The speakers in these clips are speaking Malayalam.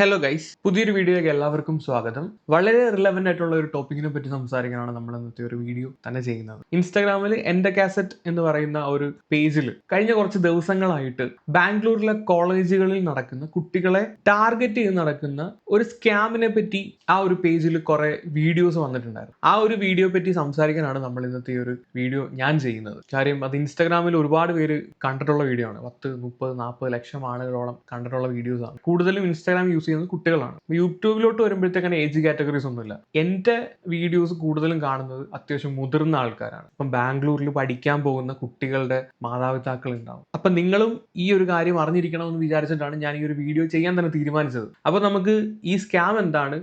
ഹലോ ഗൈസ് പുതിയൊരു വീഡിയോയിലേക്ക് എല്ലാവർക്കും സ്വാഗതം. വളരെ റിലവന്റ് ആയിട്ടുള്ള ഒരു ടോപ്പിക്കിനെ പറ്റി സംസാരിക്കാനാണ് നമ്മൾ ഇന്നത്തെ ഒരു വീഡിയോ തന്നെ ചെയ്യുന്നത്. ഇൻസ്റ്റാഗ്രാമിൽ എന്റെ കാസറ്റ് എന്ന് പറയുന്ന ഒരു പേജിൽ കഴിഞ്ഞ കുറച്ച് ദിവസങ്ങളായിട്ട് ബാംഗ്ലൂരിലെ കോളേജുകളിൽ നടക്കുന്ന കുട്ടികളെ ടാർഗറ്റ് ചെയ്ത് നടക്കുന്ന ഒരു സ്കാമിനെ പറ്റി ആ ഒരു പേജിൽ കുറെ വീഡിയോസ് വന്നിട്ടുണ്ടായിരുന്നു. ആ ഒരു വീഡിയോ പറ്റി സംസാരിക്കാനാണ് നമ്മൾ ഇന്നത്തെ ഒരു വീഡിയോ ഞാൻ ചെയ്യുന്നത്. കാര്യം അത് ഇൻസ്റ്റാഗ്രാമിൽ ഒരുപാട് പേര് കണ്ടിട്ടുള്ള വീഡിയോ ആണ്. പത്ത് മുപ്പത് നാൽപ്പത് ലക്ഷം ആളുകളോളം കണ്ടിട്ടുള്ള വീഡിയോസ് ആണ്. കൂടുതലും ഇൻസ്റ്റാഗ്രാം യൂസ് ചെയ്യുന്നത് കുട്ടികളാണ്. യൂട്യൂബിലോട്ട് വരുമ്പോഴത്തേക്കാണ് ഏജ് കാറ്റഗറീസ് ഒന്നുമില്ല. എന്റെ വീഡിയോസ് കൂടുതലും കാണുന്നത് അത്യാവശ്യം മുതിർന്ന ആൾക്കാരാണ്. ഇപ്പം ബാംഗ്ലൂരിൽ പഠിക്കാൻ പോകുന്ന കുട്ടികളുടെ മാതാപിതാക്കൾ ഉണ്ടാവും അപ്പം നിങ്ങളും ഈ ഒരു കാര്യം അറിഞ്ഞിരിക്കണമെന്ന് വിചാരിച്ചിട്ടാണ് ഞാൻ ഈ ഒരു വീഡിയോ ചെയ്യാൻ തന്നെ തീരുമാനിച്ചത്. അപ്പോൾ നമുക്ക് ഈ സ്കാം എന്താണ്?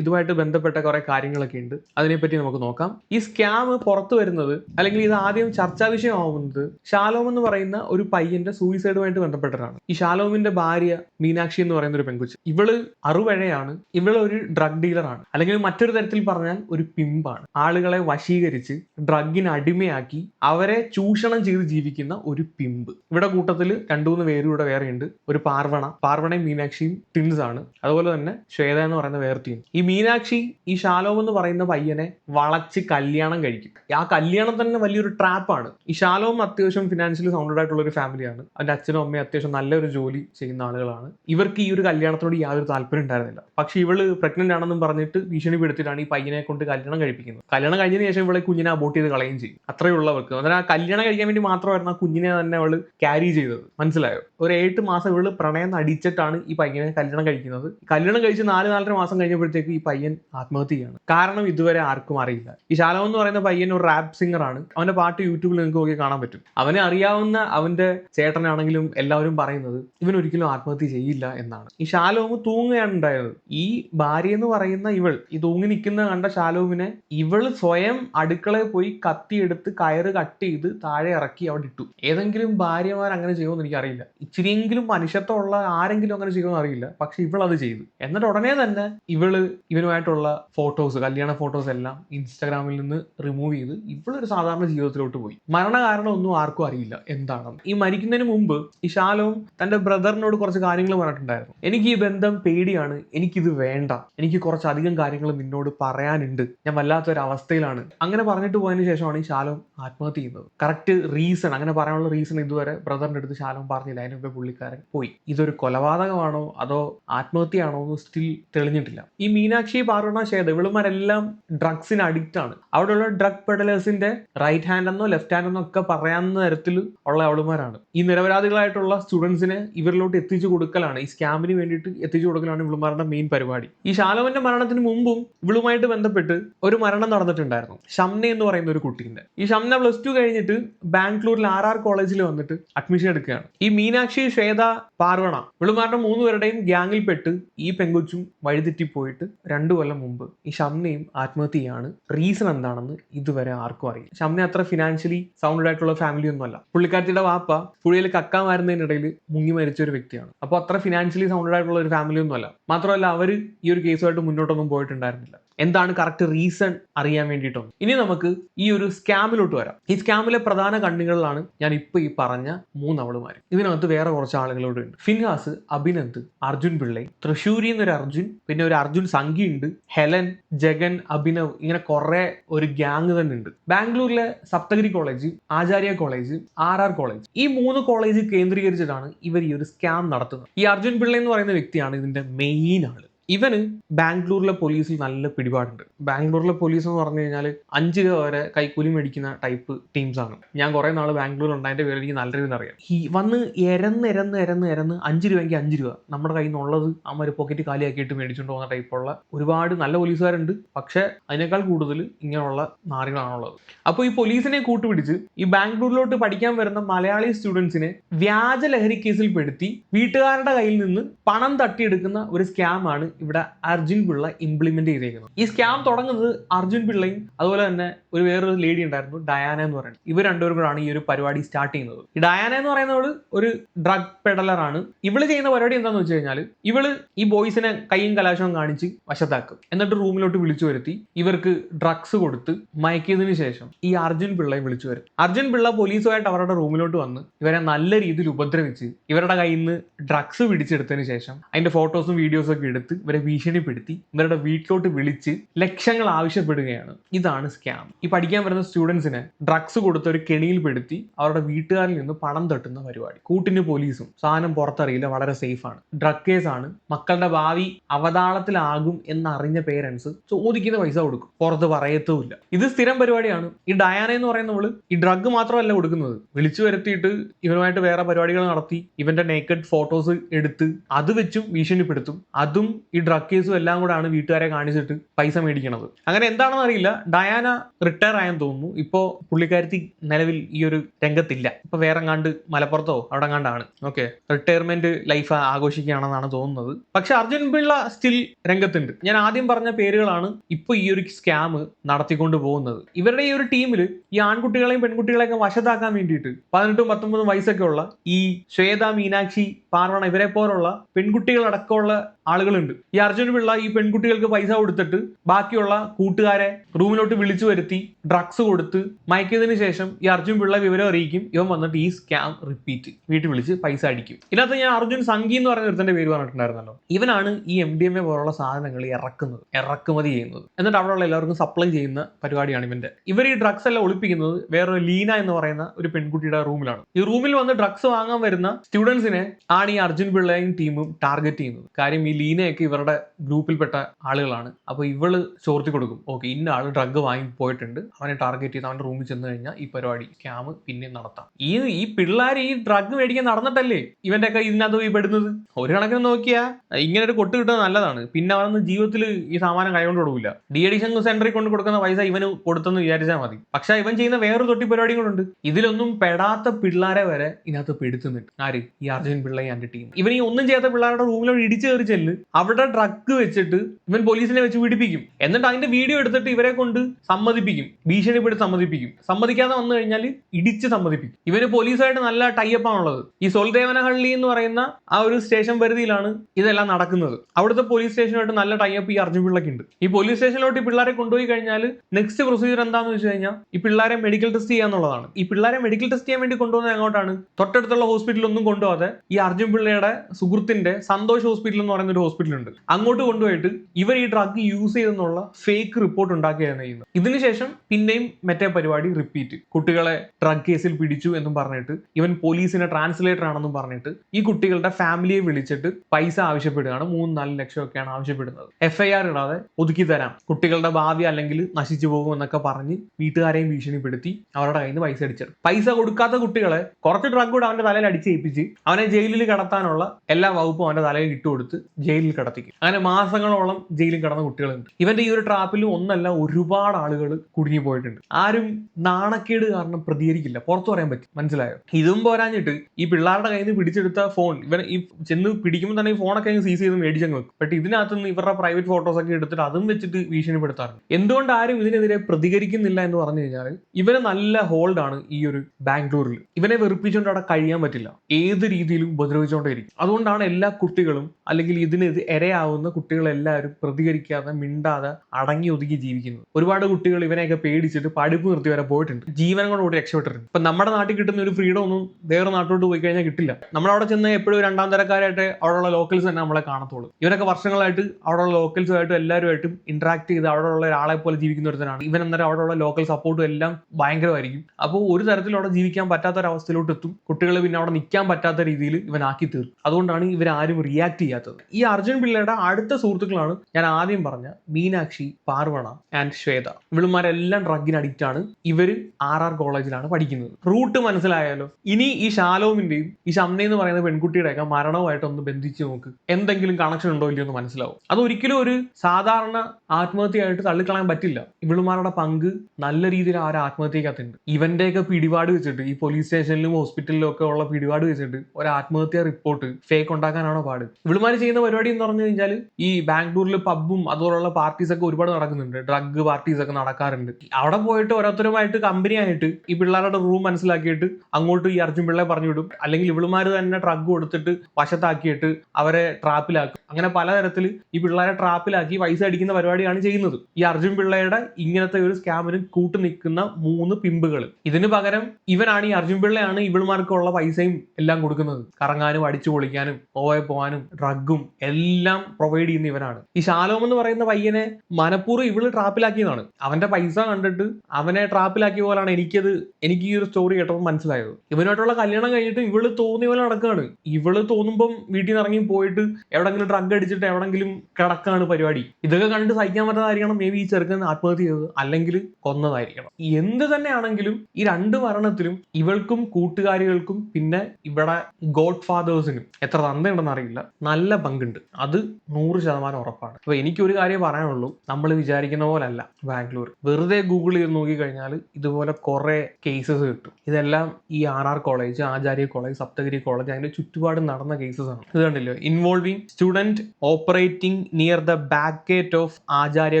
ഇതുമായിട്ട് ബന്ധപ്പെട്ട കുറേ കാര്യങ്ങളൊക്കെ ഉണ്ട്. അതിനെപ്പറ്റി നമുക്ക് നോക്കാം. ഈ സ്കാം പുറത്തു വരുന്നത് അല്ലെങ്കിൽ ഇത് ആദ്യം ചർച്ചാ വിഷയമാവുന്നത് ഷാലോം എന്ന് പറയുന്ന ഒരു പയ്യന്റെ സൂയിസൈഡുമായിട്ട് ബന്ധപ്പെട്ടതാണ് ഈ ഷാലോമിന്റെ ഭാര്യ മീനാക്ഷി എന്ന് പറയുന്ന ഒരു പെൺകുച്ച്. ഇവൾ അറുവഴയാണ് ഇവൾ ഒരു ഡ്രഗ് ഡീലറാണ് അല്ലെങ്കിൽ മറ്റൊരു തരത്തിൽ പറഞ്ഞാൽ ഒരു പിമ്പാണ്. ആളുകളെ വശീകരിച്ച് ഡ്രഗിന് അടിമയാക്കി അവരെ ചൂഷണം ചെയ്ത് ജീവിക്കുന്ന ഒരു പിമ്പ്. ഇവിടെ കൂട്ടത്തിൽ രണ്ടു മൂന്ന് പേരും ഇവിടെ വേറെ ഉണ്ട്. ഒരു പാർവണ. പാർവണയും മീനാക്ഷിയും ട്വിൻസ് ആണ്. അതുപോലെ തന്നെ ശ്വേത എന്ന് പറയുന്ന വേർത്തിയും ഈ മീനാക്ഷി ഈ ഷാലോം എന്ന് പറയുന്ന പയ്യനെ വളച്ച് കല്യാണം കഴിക്കും. ആ കല്യാണം തന്നെ വലിയൊരു ട്രാപ്പാണ് ഈ ഷാലോം അത്യാവശ്യം ഫിനാൻഷ്യലി സൗണ്ടഡ് ആയിട്ടുള്ള ഒരു ഫാമിലിയാണ് അവന്റെ അച്ഛനും അമ്മയും അത്യാവശ്യം നല്ലൊരു ജോലി ചെയ്യുന്ന ആളുകളാണ്. ഇവർക്ക് ഈ ഒരു കല്യാണത്തോട് യാതൊരു താല്പര്യം ഉണ്ടായിരുന്നില്ല. പക്ഷെ ഇവൾ പ്രഗ്നന്റ് ആണെന്നും പറഞ്ഞിട്ട് ഭീഷണിപ്പെടുത്തിയിട്ടാണ് ഈ പയ്യനെ കൊണ്ട് കല്യാണം കഴിപ്പിക്കുന്നത്. കല്യാണം കഴിഞ്ഞതിന് ശേഷം ഇവളെ കുഞ്ഞിനെ അബോട്ട് ചെയ്ത് കളയുകയും ചെയ്യും. അത്രയേ ഉള്ളവർക്ക്. അന്നേരം ആ കല്യാണം കഴിക്കാൻ വേണ്ടി മാത്രമായിരുന്നു ആ കുഞ്ഞിനെ തന്നെ അവൾ ക്യാരി ചെയ്തത്. മനസ്സിലായോ? ഒരു എട്ട് മാസം ഇവൾ പ്രണയം അടിച്ചിട്ടാണ് ഈ പയ്യനെ കല്യാണം കഴിക്കുന്നത്. കല്യാണം കഴിച്ച് നാല് നാലര മാസം കഴിഞ്ഞപ്പോഴത്തേക്ക് ഈ പയ്യൻ ആത്മഹത്യ ചെയ്യാണ്. കാരണം ഇതുവരെ ആർക്കും അറിയില്ല. ഈ ശാലോ എന്ന് പറയുന്ന പയ്യൻ ഒരു റാപ്പ് സിംഗർ ആണ്. അവന്റെ പാട്ട് യൂട്യൂബിൽ നിങ്ങൾക്ക് നോക്കി കാണാൻ പറ്റും. അവനെ അറിയാവുന്ന അവന്റെ ചേട്ടനാണെങ്കിലും എല്ലാവരും പറയുന്നത് ഇവൻ ഒരിക്കലും ആത്മഹത്യ ചെയ്യില്ല എന്നാണ്. ഈ ശാലോമ് തൂങ്ങുകയാണ് ഉണ്ടായത് ഈ ഭാര്യ എന്ന് പറയുന്ന ഇവൾ ഈ തൂങ്ങി നിൽക്കുന്ന കണ്ട ശാലോമിനെ ഇവൾ സ്വയം അടുക്കളയിൽ പോയി കത്തിയെടുത്ത് കയറ് കട്ട് ചെയ്ത് താഴെ ഇറക്കി അവിടെ ഇട്ടു. ഏതെങ്കിലും ഭാര്യമാർ അങ്ങനെ ചെയ്യുമെന്ന് എനിക്കറിയില്ല. ഇച്ചിരിയെങ്കിലും മനുഷ്യത്വമുള്ള ആരെങ്കിലും അങ്ങനെ ചെയ്യുമെന്ന് അറിയില്ല. പക്ഷെ ഇവൾ അത് ചെയ്തു. എന്നിട്ട് ഉടനെ തന്നെ ഇവൾ ഇവനുമായിട്ടുള്ള ഫോട്ടോസ് കല്യാണ ഫോട്ടോസ് എല്ലാം ഇൻസ്റ്റാഗ്രാമിൽ നിന്ന് റിമൂവ് ചെയ്ത് ഇവളൊരു സാധാരണ ജീവിതത്തിലോട്ട് പോയി. മരണകാരണം ഒന്നും ആർക്കും അറിയില്ല എന്താണെന്ന്. ഈ മരിക്കുന്നതിന് മുമ്പ് ഈ ശാലവും തന്റെ ബ്രദറിനോട് കുറച്ച് കാര്യങ്ങൾ പറഞ്ഞിട്ടുണ്ടായിരുന്നു. എനിക്ക് ഈ ബന്ധം പേടിയാണ് എനിക്കിത് വേണ്ട. എനിക്ക് കുറച്ചധികം കാര്യങ്ങൾ നിന്നോട് പറയാനുണ്ട്. ഞാൻ വല്ലാത്തൊരവസ്ഥയിലാണ്. അങ്ങനെ പറഞ്ഞിട്ട് പോയതിനു ശേഷമാണ് ഈ ശാലം ആത്മഹത്യ ചെയ്യുന്നത്. കറക്റ്റ് റീസൺ അങ്ങനെ പറയാനുള്ള റീസൺ ഇതുവരെ ബ്രദറിന്റെ അടുത്ത് ശാലം പറഞ്ഞില്ല. അതിന് മുമ്പേ പുള്ളിക്കാരൻ പോയി. ഇതൊരു കൊലപാതകമാണോ അതോ ആത്മഹത്യയാണോ എന്ന് സ്റ്റിൽ തെളിഞ്ഞിട്ടില്ല. ഈ മീനാക്ഷി പാർവണ ശേത ഇവളുമാരെല്ലാം ഡ്രഗ്സിന് അഡിക്റ്റ് ആണ്. അവിടെയുള്ള ഡ്രഗ് പെഡലേഴ്സിന്റെ റൈറ്റ് ഹാൻഡ് എന്നോ ലെഫ്റ്റ് ഹാൻഡ് എന്നോ ഒക്കെ പറയാവുന്ന തരത്തിൽ ഉള്ള അവളുമാരാണ്. ഈ നിരപരാധികളായിട്ടുള്ള സ്റ്റുഡൻസിനെ ഇവരിലോട്ട് എത്തിച്ചു കൊടുക്കലാണ്. ഈ സ്കാമിന് വേണ്ടിയിട്ട് എത്തിച്ചു കൊടുക്കലാണ് ഇവളുമാരുടെ മെയിൻ പരിപാടി. ഈ ശാലവന്റെ മരണത്തിന് മുമ്പും ഇവളുമായിട്ട് ബന്ധപ്പെട്ട് ഒരു മരണം നടന്നിട്ടുണ്ടായിരുന്നു. ഷംന എന്ന് പറയുന്ന ഒരു കുട്ടീന്റെ ഈ ഷംന പ്ലസ് ടു കഴിഞ്ഞിട്ട് ബാംഗ്ലൂരിൽ ആർ ആർ കോളേജിൽ വന്നിട്ട് അഡ്മിഷൻ എടുക്കുകയാണ്. ഈ മീനാക്ഷി ശ്വേത പാർവണ ഇവളുമാരുടെ മൂന്ന് പേരുടെയും ഗ്യാങ്ങിൽ പെട്ട് ഈ പെങ്കൊച്ചും വഴിതെറ്റിപ്പോയിട്ട് രണ്ടു കൊല്ലം മുമ്പ് ഈ ഷംനയും ആത്മഹത്യയാണ് റീസൺ എന്താണെന്ന് ഇതുവരെ ആർക്കും അറിയില്ല. ഷംന അത്ര ഫിനാൻഷ്യലി സൗണ്ടഡ് ആയിട്ടുള്ള ഫാമിലി ഒന്നുമല്ല. പുള്ളിക്കാരത്തിയുടെ വാപ്പ പുഴയിൽ കക്കാൻ വരുന്നതിനിടയിൽ മുങ്ങി മരിച്ച ഒരു വ്യക്തിയാണ്. അപ്പോൾ അത്ര ഫിനാൻഷ്യലി സൗണ്ടഡ് ആയിട്ടുള്ള ഒരു ഫാമിലി ഒന്നുമല്ല. മാത്രമല്ല അവർ ഈ ഒരു കേസുമായിട്ട് മുന്നോട്ടൊന്നും പോയിട്ടുണ്ടായിരുന്നില്ല. എന്താണ് കറക്റ്റ് റീസൺ അറിയാൻ വേണ്ടിയിട്ടുണ്ട് ഇനി നമുക്ക് ഈ ഒരു സ്കാമിലോട്ട് വരാം. ഈ സ്കാമിലെ പ്രധാന കണ്ണികളിലാണ് ഞാൻ ഇപ്പോൾ ഈ പറഞ്ഞ മൂന്നവളുമാർ ഇതിനകത്ത് വേറെ കുറച്ച് ആളുകളോട് ഉണ്ട്. ഫിൻഹാസ് അഭിനന്ദ് അർജുൻ പിള്ളൈ തൃശൂരി എന്നൊരു അർജുൻ പിന്നെ ഒരു അർജുൻ സംഘി ഉണ്ട് ഹെലൻ ജഗൻ അഭിനവ് ഇങ്ങനെ കുറെ ഒരു ഗ്യാങ് തന്നെ ഉണ്ട്. ബാംഗ്ലൂരിലെ Sapthagiri college Acharya college R R college ഈ മൂന്ന് കോളേജ് കേന്ദ്രീകരിച്ചിട്ടാണ് ഇവർ ഈ ഒരു സ്കാം നടത്തുന്നത്. ഈ അർജുൻ പിള്ള എന്ന് പറയുന്ന വ്യക്തിയാണ് ഇതിന്റെ മെയിൻ ആൾ. ഇവന് ബാംഗ്ലൂരിലെ പോലീസിൽ നല്ല പിടിപാടുണ്ട്. ബാംഗ്ലൂരിലെ പോലീസ് എന്ന് പറഞ്ഞു കഴിഞ്ഞാൽ അഞ്ച് രൂപ വരെ കൈക്കൂലി മേടിക്കുന്ന ടൈപ്പ് ടീംസ് ആണ്. ഞാൻ കുറെ നാൾ ബാംഗ്ലൂരിൽ ഉണ്ടായതിന്റെ പേര് എനിക്ക് നല്ല രീതിയിൽ അറിയാം. ഈ വന്ന് എരന്ന് എരന്ന് എരന്ന് എരന്ന് അഞ്ച് രൂപയ്ക്ക് അഞ്ച് രൂപ. നമ്മുടെ കയ്യിൽ നിന്നുള്ളത് അമ്മ പോക്കറ്റ് കാലിയാക്കിയിട്ട് മേടിച്ചുകൊണ്ട് പോകുന്ന ടൈപ്പുള്ള ഒരുപാട് നല്ല പോലീസുകാരുണ്ട്. പക്ഷെ അതിനേക്കാൾ കൂടുതൽ ഇങ്ങനെയുള്ള നാറികളാണുള്ളത് അപ്പോൾ ഈ പോലീസിനെ കൂട്ടുപിടിച്ച് ഈ ബാംഗ്ലൂരിലോട്ട് പഠിക്കാൻ വരുന്ന മലയാളി സ്റ്റുഡൻസിനെ വ്യാജ ലഹരി കേസിൽ പെടുത്തി വീട്ടുകാരുടെ കയ്യിൽ നിന്ന് പണം തട്ടിയെടുക്കുന്ന ഒരു സ്കാമാണ് ഇവിടെ അർജുൻ പിള്ള ഇംപ്ലിമെന്റ് ചെയ്തേക്കുന്നത്. ഈ സ്കാം തുടങ്ങുന്നത് അർജുൻ പിള്ളയും അതുപോലെ തന്നെ ഒരു വേറൊരു ലേഡി ഉണ്ടായിരുന്നു ഡയാന എന്ന് പറയുന്നത്. ഇവർ രണ്ടുപേരും കൂടാണ് ഈ ഒരു പരിപാടി സ്റ്റാർട്ട് ചെയ്യുന്നത്. ഈ ഡയാന എന്ന് പറയുന്നവൾ ഒരു ഡ്രഗ് പെഡലർ ആണ്. ഇവൾ ചെയ്യുന്ന പരിപാടി എന്താണെന്ന് വെച്ച് കഴിഞ്ഞാൽ ഇവൾ ഈ ബോയ്സിനെ കൈയും കലാശവും കാണിച്ച് വശത്താക്കും. എന്നിട്ട് റൂമിലോട്ട് വിളിച്ചു വരുത്തി ഇവർക്ക് ഡ്രഗ്സ് കൊടുത്ത് മയക്കിയതിനു ശേഷം ഈ അർജുൻ പിള്ളയെ വിളിച്ചു വരും അർജുൻ പിള്ള പോലീസുമായിട്ട് അവരുടെ റൂമിലോട്ട് വന്ന് ഇവരെ നല്ല രീതിയിൽ ഉപദ്രവിച്ച് ഇവരുടെ കയ്യിൽ നിന്ന് ഡ്രഗ്സ് പിടിച്ചെടുത്തതിന് ശേഷം അതിന്റെ ഫോട്ടോസും വീഡിയോസും ഒക്കെ എടുത്ത് ഇവരെ ഭീഷണിപ്പെടുത്തി ഇവരുടെ വീട്ടിലോട്ട് വിളിച്ച് ലക്ഷങ്ങൾ ആവശ്യപ്പെടുകയാണ്. ഇതാണ് സ്കാം ഈ പഠിക്കാൻ വരുന്ന സ്റ്റുഡൻസിനെ ഡ്രഗ്സ് കൊടുത്ത് ഒരു കെണിയിൽ പെടുത്തി അവരുടെ വീട്ടുകാരിൽ നിന്ന് പണം തട്ടുന്ന പരിപാടി. കൂട്ടിന് പോലീസും സാധനം പുറത്തറിയില്ല വളരെ സേഫ് ആണ്. ഡ്രഗ് കേസാണ് മക്കളുടെ ഭാവി അവതാളത്തിലാകും എന്നറിഞ്ഞ പേരൻസ് ചോദിക്കുന്ന പൈസ കൊടുക്കും. പുറത്ത് പറയത്തുമില്ല. ഇത് സ്ഥിരം പരിപാടിയാണ്. ഈ ഡയാന എന്ന് പറയുന്നവൾ ഈ ഡ്രഗ് മാത്രമല്ല കൊടുക്കുന്നത്. വിളിച്ചു വരുത്തിയിട്ട് ഇവരുമായിട്ട് വേറെ പരിപാടികൾ നടത്തി ഇവന്റെ നേക്കഡ് ഫോട്ടോസ് എടുത്ത് അത് വെച്ചും ഭീഷണിപ്പെടുത്തും. അതും ഈ ഡ്രഗ് കേസും എല്ലാം കൂടാണ് വീട്ടുകാരെ കാണിച്ചിട്ട് പൈസ മേടിക്കണത്. അങ്ങനെ എന്താണെന്ന് അറിയില്ല. ഡയാന റിട്ടയർ ആയെന്ന് തോന്നുന്നു. ഇപ്പോൾ പുള്ളിക്കാരത്തി നിലവിൽ ഈ ഒരു രംഗത്തില്ല. ഇപ്പൊ വേറെ കണ്ട് മലപ്പുറത്തോ അവിടെ കണ്ടാണ് ഓക്കെ റിട്ടയർമെന്റ് ലൈഫ് ആഘോഷിക്കുകയാണെന്നാണ് തോന്നുന്നത്. പക്ഷെ അർജുൻ പിള്ള സ്റ്റിൽ രംഗത്തുണ്ട്. ഞാൻ ആദ്യം പറഞ്ഞ പേരുകളാണ് ഇപ്പൊ ഈ ഒരു സ്കാം നടത്തിക്കൊണ്ട് പോകുന്നത്. ഇവരുടെ ഈ ഒരു ടീമിൽ ഈ ആൺകുട്ടികളെയും പെൺകുട്ടികളെയൊക്കെ വശത്താക്കാൻ വേണ്ടിയിട്ട് പതിനെട്ടും പത്തൊമ്പതും വയസ്സൊക്കെ ഉള്ള ഈ ശ്വേത മീനാക്ഷി പാർവണ ഇവരെ പോലുള്ള പെൺകുട്ടികളടക്കമുള്ള ആളുകളുണ്ട്. ഈ അർജുൻ പിള്ള ഈ പെൺകുട്ടികൾക്ക് പൈസ കൊടുത്തിട്ട് ബാക്കിയുള്ള കൂട്ടുകാരെ റൂമിലോട്ട് വിളിച്ചു വരുത്തി ഡ്രഗ്സ് കൊടുത്ത് മയക്കിയതിനു ശേഷം ഈ അർജുൻ പിള്ള വിവരം അറിയിക്കും. ഇവൻ വന്നിട്ട് ഈ സ്കാം റിപ്പീറ്റ് വീട്ടിൽ വിളിച്ച് പൈസ അടിക്കും. ഇതിനകത്ത് ഞാൻ അർജുൻ സംഗി എന്ന് പറയുന്ന ഒരുത്തന്റെ പേര് പറഞ്ഞിട്ടുണ്ടായിരുന്നല്ലോ. ഇവനാണ് ഈ എം ഡി എം എ പോലുള്ള സാധനങ്ങൾ ഇറക്കുന്നത് ഇറക്കുമതി ചെയ്യുന്നത്. എന്നിട്ട് അവിടെയുള്ള എല്ലാവർക്കും സപ്ലൈ ചെയ്യുന്ന പരിപാടിയാണ് ഇവന്റെ. ഇവർ ഈ ഡ്രഗ്സ് എല്ലാം ഒളിപ്പിക്കുന്നത് വേറൊരു ലീന എന്ന് പറയുന്ന ഒരു പെൺകുട്ടിയുടെ റൂമിലാണ്. ഈ റൂമിൽ വന്ന് ഡ്രഗ്സ് വാങ്ങാൻ വരുന്ന സ്റ്റുഡൻസിനെ ആണ് ഈ അർജുൻ പിള്ളയും ടീമും ടാർഗറ്റ് ചെയ്യുന്നത്. കാര്യം ഈ ലീനയൊക്കെ ഇവരുടെ ഗ്രൂപ്പിൽപ്പെട്ട ആളുകളാണ്. അപ്പോൾ ഇവൾ ചോർത്തി കൊടുക്കും. ഓക്കെ ഇന്ന ആൾ ഡ്രഗ് വാങ്ങി പോയിട്ടുണ്ട്. അവനെ ടാർഗറ്റ് ചെയ്ത് അവന്റെ റൂമിൽ ചെന്ന് കഴിഞ്ഞാൽ ഈ പരിപാടി ക്യാം പിന്നെ നടത്താം. ഈ ഈ പിള്ളേർ ഈ ഡ്രഗ് മേടിക്കാൻ നടന്നിട്ടല്ലേ ഇവന്റെ ഒക്കെ ഇതിനകത്ത് പോയി പെടുന്നത്? ഒരു കണക്കിന് നോക്കിയാ ഇങ്ങനെ ഒരു കൊട്ട് കിട്ടുന്നത് നല്ലതാണ്. പിന്നെ അവനൊന്ന് ജീവിതത്തിൽ ഈ സാമാനം കൈകൊണ്ട് കൊടുക്കില്ല ഡി എഡിഷൻ സെന്ററിൽ കൊണ്ട് കൊടുക്കുന്ന പൈസ ഇവന് കൊടുത്തെന്ന് വിചാരിച്ചാൽ മതി. പക്ഷെ ഇവൻ ചെയ്യുന്ന വേറൊരു തൊട്ടി പരിപാടിയും കൂടെ ഇതിലൊന്നും പെടാത്ത പിള്ളേരെ വരെ ഇതിനകത്ത് പെടുത്തുന്നുണ്ട്. ആര്? ഈ അർജുൻ പിള്ളയും എന്റെ ടീം ഇവൻ ഈ ഒന്നും ചെയ്യാത്ത പിള്ളേരുടെ റൂമിലോട് ഇടിച്ചു കയറി ചെല്ല് അവിടെ ഡ്രഗ് വെച്ചിട്ട് ഇവൻ പോലീസിനെ വെച്ച് പീഡിപ്പിക്കും. എന്നിട്ട് അതിന്റെ വീഡിയോ എടുത്തിട്ട് ഇവരെ കൊണ്ട് സമ്മതിപ്പിക്കും. ഭീഷണിപ്പെടുത്തി സമ്മതിപ്പിക്കും. സമ്മതിക്കാതെ വന്നു കഴിഞ്ഞാൽ ഇടിച്ച് സമ്മതിപ്പിക്കും. ഇവന് പോലീസായിട്ട് നല്ല ടൈപ്പ് ആണുള്ളത്. ഈ സോൽദേവനഹള്ളി എന്ന് പറയുന്ന ആ ഒരു സ്റ്റേഷൻ പരിധിയിലാണ് ഇതെല്ലാം നടക്കുന്നത്. അവിടുത്തെ പോലീസ് സ്റ്റേഷനുമായിട്ട് നല്ല ടൈപ്പ് ഈ അർജുൻ പിള്ളക്ക് ഉണ്ട്. ഈ പോലീസ് സ്റ്റേഷനിലോട്ട് ഈ പിള്ളേരെ കൊണ്ടുപോയി കഴിഞ്ഞാൽ നെക്സ്റ്റ് പ്രൊസീജിയർ എന്താണെന്ന് വെച്ച് കഴിഞ്ഞാൽ ഈ പിള്ളേരെ മെഡിക്കൽ ടെസ്റ്റ് ചെയ്യാന്നുള്ളതാണ് ഈ പിള്ളേരെ മെഡിക്കൽ ടെസ്റ്റ് ചെയ്യാൻ വേണ്ടി കൊണ്ടുപോകുന്നത് എങ്ങോട്ടാണ്? തൊട്ടടുത്തുള്ള ഹോസ്പിറ്റലൊന്നും കൊണ്ടുപോകാതെ ഈ അർജുൻ പിള്ളയുടെ സുഹൃത്തിന്റെ സന്തോഷ് ഹോസ്പിറ്റൽ എന്ന് പറയുന്ന ഒരു ഹോസ്പിറ്റൽ ഉണ്ട് അങ്ങോട്ട് കൊണ്ടുപോയിട്ട് ഇവർ ഈ ഡ്രഗ് യൂസ് ചെയ്തെന്നുള്ള ഫേക്ക് റിപ്പോർട്ട് ഉണ്ടാക്കുകയാണ് ചെയ്യുന്നത്. ഇതിനുശേഷം പിന്നെയും മറ്റേ പരിപാടി റിപ്പീറ്റ് കുട്ടികളെ ഡ്രഗ് കേസിൽ പിടിച്ചു എന്നും പറഞ്ഞിട്ട് ഇവൻ പോലീസിനെ ട്രാൻസ്ലേറ്റർ ആണെന്നും പറഞ്ഞിട്ട് ഈ കുട്ടികളുടെ ഫാമിലിയെ വിളിച്ചിട്ട് പൈസ ആവശ്യപ്പെടുകയാണ്. മൂന്ന് നാല് ലക്ഷം ഒക്കെയാണ് ആവശ്യപ്പെടുന്നത്. എഫ് ഐ ആർ ഇടാതെ ഒതുക്കി തരാം. കുട്ടികളുടെ ഭാവി അല്ലെങ്കിൽ നശിച്ചു പോകും എന്നൊക്കെ പറഞ്ഞ് വീട്ടുകാരെയും ഭീഷണിപ്പെടുത്തി അവരുടെ കയ്യിൽ നിന്ന് പൈസ അടിച്ചത്. പൈസ കൊടുക്കാത്ത കുട്ടികളെ കുറച്ച് ഡ്രഗ് കൂടെ അവന്റെ തലയിൽ അടിച്ചേൽപ്പിച്ച് അവനെ ജയിലിൽ കടത്താനുള്ള എല്ലാ വകുപ്പും അവന്റെ തലയിൽ ഇട്ടുകൊടുത്ത് ജയിലിൽ കടത്തിക്കും. അങ്ങനെ മാസങ്ങളോളം ജയിലിൽ കിടന്ന കുട്ടികളുണ്ട്. ഇവന്റെ ഈ ഒരു ട്രാപ്പിൽ ഒന്നല്ല ഒരുപാട് ആളുകൾ കുടുങ്ങി പോയിട്ടുണ്ട്. ആരും നാണക്കേട് കാരണം പ്രതികരിക്കില്ല. പുറത്തു പറയാൻ പറ്റും. മനസ്സിലായോ? ഇതും പോരാഞ്ഞിട്ട് ഈ പിള്ളേരുടെ കയ്യിൽ നിന്ന് പിടിച്ചെടുത്ത ഫോൺ ഇവൻ ഈ ചെന്ന് പിടിക്കുമ്പോൾ തന്നെ ഈ ഫോണൊക്കെ സീസ് ചെയ്ത് മേടിച്ചങ്ങ് വെക്കും. ബട്ട് ഇതിനകത്ത് നിന്ന് ഇവരുടെ പ്രൈവറ്റ് ഫോട്ടോസ് ഒക്കെ എടുത്തിട്ട് അതും വെച്ചിട്ട് ഭീഷണിപ്പെടുത്താറുണ്ട്. എന്തുകൊണ്ട് ആരും ഇതിനെതിരെ പ്രതികരിക്കുന്നില്ല എന്ന് പറഞ്ഞു കഴിഞ്ഞാൽ ഇവന് നല്ല ഹോൾഡ് ആണ് ഈ ഒരു ബാംഗ്ലൂരിൽ ഇവനെ വെറുപ്പിച്ചുകൊണ്ട് അവിടെ കഴിയാൻ പറ്റില്ല. ഏത് രീതിയിലും ഉപദ്രവിച്ചുകൊണ്ടേയിരിക്കും അതുകൊണ്ടാണ് എല്ലാ കുട്ടികളും അല്ലെങ്കിൽ ഇതിന് ഇരയാവുന്ന കുട്ടികളെല്ലാവരും പ്രതികരിക്കാതെ മിണ്ടാതെ അടങ്ങി ഒതുങ്ങി ജീവിക്കുന്നു. ഒരുപാട് കുട്ടികൾ ഇവനെയൊക്കെ പേടിച്ചിട്ട് പഠിപ്പ് നിർത്തി വരെ പോയിട്ടുണ്ട്. ജീവൻ കൊണ്ട് ഓടി രക്ഷപ്പെട്ടിട്ടുണ്ട്. ഇപ്പൊ നമ്മുടെ നാട്ടിൽ കിട്ടുന്ന ഒരു ഫ്രീഡം ഒന്നും വേറെ നാട്ടിലോട്ട് പോയി കഴിഞ്ഞാൽ കിട്ടില്ല. നമ്മളവിടെ ചെന്ന് എപ്പോഴും രണ്ടാം തരക്കാരായിട്ട് അവിടെയുള്ള ലോക്കൽസ് തന്നെ നമ്മളെ കാണത്തുള്ളൂ. ഇവരൊക്കെ വർഷങ്ങളായിട്ട് അവിടെയുള്ള ലോക്കൽസുമായിട്ടും എല്ലാവരുമായിട്ടും ഇന്ററാക്ട് ചെയ്ത് അവിടെയുള്ള ഒരാളെ പോലെ ജീവിക്കുന്ന ഒരുത്തനാണ്. ഇവൻ അന്നേരം അവിടെയുള്ള ലോക്കൽ സപ്പോർട്ടും എല്ലാം ഭയങ്കരമായിരിക്കും. അപ്പോൾ ഒരു തരത്തിൽ അവിടെ ജീവിക്കാൻ പറ്റാത്ത ഒരു അവസ്ഥയിലോട്ട് എത്തും കുട്ടികൾ പിന്നെ അവിടെ നിൽക്കാൻ പറ്റാത്ത രീതിയിൽ ഇവൻ ആക്കി തീർക്കും അതുകൊണ്ടാണ് ഇവരാരും റിയാക്ട് ചെയ്യാത്തത്. ഈ അർജുൻ പിള്ളയുടെ അടുത്ത സുഹൃത്തുക്കളാണ് ഞാൻ ആദ്യം പറഞ്ഞ മീനാക്ഷി പാർവണ ആൻഡ് ശ്വേത. ഇവളുമാരെല്ലാം ഡ്രഗിന് അഡിക്റ്റ് ആണ്. ഇവർ ആർ ആർ കോളേജിലാണ് പഠിക്കുന്നത്. റൂട്ട് മനസ്സിലായാലോ? ഇനി ഈ ശാലോമിന്റെയും ഈ ഷംന എന്ന് പറയുന്ന പെൺകുട്ടിയുടെയൊക്കെ മരണവുമായിട്ട് ഒന്ന് ബന്ധിച്ച് നോക്ക്. എന്തെങ്കിലും കണക്ഷൻ ഉണ്ടോ ഇല്ലയോ എന്ന് മനസ്സിലാവും. അത് ഒരിക്കലും ഒരു സാധാരണ ആത്മഹത്യയായിട്ട് തള്ളിക്കളയാൻ പറ്റില്ല. ഇവളുമാരുടെ പങ്ക് നല്ല രീതിയിൽ ആ ഒരു ആത്മഹത്യക്കകത്തുണ്ട്. ഇവന്റെയൊക്കെ പിടിപാട് വെച്ചിട്ട് ഈ പോലീസ് സ്റ്റേഷനിലും ഹോസ്പിറ്റലിലും ഒക്കെ ഉള്ള പിടിപാട് വെച്ചിട്ട് ഒരു ആത്മഹത്യ റിപ്പോർട്ട് ഫേക്ക് ഉണ്ടാക്കാനാണോ പാട്? ഇവളുമാര് ചെയ്യുന്ന പരിപാടി എന്ന് പറഞ്ഞു കഴിഞ്ഞാൽ ഈ ബാംഗ്ലൂരിൽ പബ്ബും അതുപോലുള്ള പാർട്ടീസ് ഒക്കെ ഒരുപാട് നടക്കുന്നുണ്ട്. ഡ്രഗ് പാർട്ടീസ് ഒക്കെ നടക്കാറുണ്ട്. അവിടെ പോയിട്ട് ഓരോരുത്തരുമായിട്ട് കമ്പനി ആയിട്ട് ഈ പിള്ളേരുടെ റൂം മനസ്സിലാക്കിയിട്ട് അങ്ങോട്ട് ഈ അർജുൻ പിള്ളയെ പറഞ്ഞു വിടും അല്ലെങ്കിൽ ഇവളുമാർ തന്നെ ഡ്രഗ് കൊടുത്തിട്ട് വശത്താക്കിയിട്ട് അവരെ ട്രാപ്പിലാക്കും അങ്ങനെ പലതരത്തിൽ ഈ പിള്ളേരെ ട്രാപ്പിലാക്കി പൈസ അടിക്കുന്ന പരിപാടിയാണ് ചെയ്യുന്നത്. ഈ അർജുൻ പിള്ളയുടെ ഇങ്ങനത്തെ ഒരു സ്കാമിന് കൂട്ടു നിൽക്കുന്ന മൂന്ന് പിമ്പുകൾ ഇതിന് പകരം ഇവനാണ് ഈ അർജുൻ പിള്ളയാണ് ഇവളുമാർക്കുള്ള പൈസയും എല്ലാം കൊടുക്കുന്നത്. കറങ്ങാനും അടിച്ചു പൊളിക്കാനും പോകാനും ഡ്രഗും എല്ലാം പ്രൊവൈഡ് ചെയ്യുന്ന ഇവനാണ് ഈ ശാലോം എന്ന് പറയുന്ന പയ്യനെ മനഃപൂർവം ഇവൾ ട്രാപ്പിലാക്കിയതാണ് അവന്റെ പൈസ കണ്ടിട്ട് അവനെ ട്രാപ്പിലാക്കിയ പോലാണ് എനിക്കത് എനിക്ക് ഈ ഒരു സ്റ്റോറി കേട്ടപ്പോൾ മനസ്സിലായത്. ഇവനായിട്ടുള്ള കല്യാണം കഴിഞ്ഞിട്ട് ഇവൾ തോന്നിയ പോലെ നടക്കുകയാണ് ഇവൾ തോന്നുമ്പം വീട്ടിൽ നിന്ന് ഇറങ്ങി പോയിട്ട് എവിടെങ്കിലും ഡ്രഗ് അടിച്ചിട്ട് എവിടെങ്കിലും കിടക്കാണ് പരിപാടി. ഇതൊക്കെ കണ്ട് സഹിക്കാൻ പറ്റാതായിരിക്കണം മേ ബി ഈ ചെറുക്കൻ ആത്മഹത്യ ചെയ്തത് അല്ലെങ്കിൽ കൊന്നതായിരിക്കണം. എന്ത് തന്നെയാണെങ്കിലും ഈ രണ്ട് മരണത്തിലും ഇവൾക്കും കൂട്ടുകാരികൾക്കും പിന്നെ ഇവിടെ ഗോഡ് ഫാദേഴ്സിനും എത്ര തന്തയുണ്ടെന്ന് അറിയില്ല. നല്ല പങ്കുണ്ട്. അത് നൂറ് ശതമാനം ഉറപ്പാണ്. അപ്പൊ എനിക്കൊരു കാര്യം പറയാനുള്ളൂ. നമ്മൾ വിചാരിക്കുന്ന പോലെ അല്ല ബാംഗ്ലൂർ വെറുതെ ഗൂഗിൾ ചെയ്ത് നോക്കിക്കഴിഞ്ഞാൽ ഇതുപോലെ കുറെ കേസസ് കിട്ടും. ഇതെല്ലാം ഈ R R college Acharya college Sapthagiri college അതിന്റെ ചുറ്റുപാട് നടന്ന കേസസ് ആണ് ഇത് കണ്ടില്ലോ? Involving student operating near the back gate of Acharya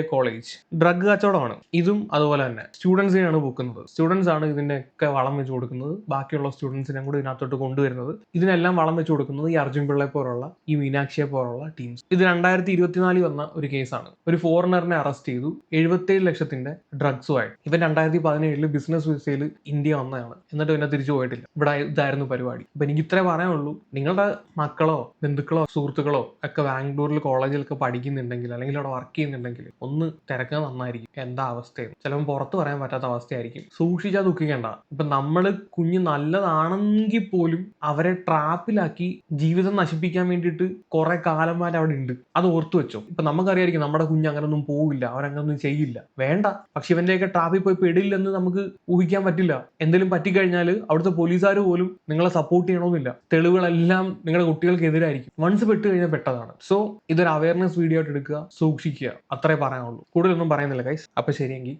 college. Drug കച്ചവടമാണ്. ഇതും അതുപോലെ തന്നെ. സ്റ്റുഡൻസിനെയാണ് പൊക്കുന്നത്. സ്റ്റുഡൻസ് ആണ് ഇതിനൊക്കെ വളം വെച്ച് കൊടുക്കുന്നത്. ബാക്കിയുള്ള സ്റ്റുഡൻസിനെ കൂടി ഇതിനകത്തോട്ട് കൊണ്ടുവരുന്നത്. ഇതിനെല്ലാം വളം വെച്ച് കൊടുക്കുന്നത് ഈ അർജുൻ പിള്ളയെ പോലുള്ള ഈ മീനാക്ഷിയെ പോലുള്ള ടീംസ് ഇത് രണ്ടായിരത്തി ഇരുപത്തിനാലിൽ വന്ന ഒരു കേസാണ് ഒരു ഫോറിനറിനെ അറസ്റ്റ് ചെയ്തു. എഴുപത്തേഴ് ലക്ഷത്തിന്റെ ഡ്രഗ്സുമായി ഇവൻ രണ്ടായിരത്തി പതിനേഴിൽ ബിസിനസ് വിസയിൽ ഇന്ത്യ വന്നതാണ്. എന്നിട്ട് പിന്നെ തിരിച്ചു പോയിട്ടില്ല. ഇവിടെ ഇതായിരുന്നു പരിപാടി. അപ്പൊ എനിക്ക് ഇത്രേ പറയാനുള്ളൂ. നിങ്ങളുടെ മക്കളോ ബന്ധുക്കളോ സുഹൃത്തുക്കളോ ഒക്കെ ബാംഗ്ലൂരിൽ കോളേജിലൊക്കെ പഠിക്കുന്നുണ്ടെങ്കിൽ അല്ലെങ്കിൽ അവിടെ വർക്ക് ചെയ്യുന്നുണ്ടെങ്കിൽ ഒന്ന് തിരക്കാൻ നന്നായിരിക്കും. എന്താ അവസ്ഥയും ചിലപ്പോൾ പുറത്ത് പറയാൻ പറ്റാത്ത അവസ്ഥയായിരിക്കും. സൂക്ഷിച്ചാൽ ദുഃഖിക്കേണ്ട. ഇപ്പൊ നമ്മൾ കുഞ്ഞ് നല്ലതാണെങ്കിൽ പോലും അവരെ ട്രാപ്പിലാക്കി ജീവിതം നശിപ്പിക്കാൻ വേണ്ടിയിട്ട് കുറെ കാലന്മാർ അവിടെ ഉണ്ട് അത് ഓർത്തു വെച്ചോ. ഇപ്പൊ നമുക്കറിയായിരിക്കും നമ്മുടെ കുഞ്ഞ് അങ്ങനൊന്നും പോവില്ല. അവരങ്ങനൊന്നും ചെയ്യില്ല. വേണ്ട. പക്ഷെ ഇവന്റെയൊക്കെ ട്രാഫിൽ പോയി പെടില്ലെന്ന് നമുക്ക് ഊഹിക്കാൻ പറ്റില്ല. എന്തെങ്കിലും പറ്റിക്കഴിഞ്ഞാൽ അവിടുത്തെ പോലീസുകാർ പോലും നിങ്ങളെ സപ്പോർട്ട് ചെയ്യണമെന്നില്ല തെളിവുകളെല്ലാം നിങ്ങളുടെ കുട്ടികൾക്ക് എതിരായിരിക്കും വൺസ് പെട്ട് കഴിഞ്ഞാൽ പെട്ടതാണ്. സോ ഇതൊരു അവയർനെസ് വീഡിയോ ആയിട്ട് എടുക്കുക. സൂക്ഷിക്കുക. അത്രേ പറയാനുള്ളൂ. കൂടുതലൊന്നും പറയുന്നില്ല ഗൈസ് അപ്പൊ ശരിയെങ്കിൽ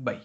ബൈ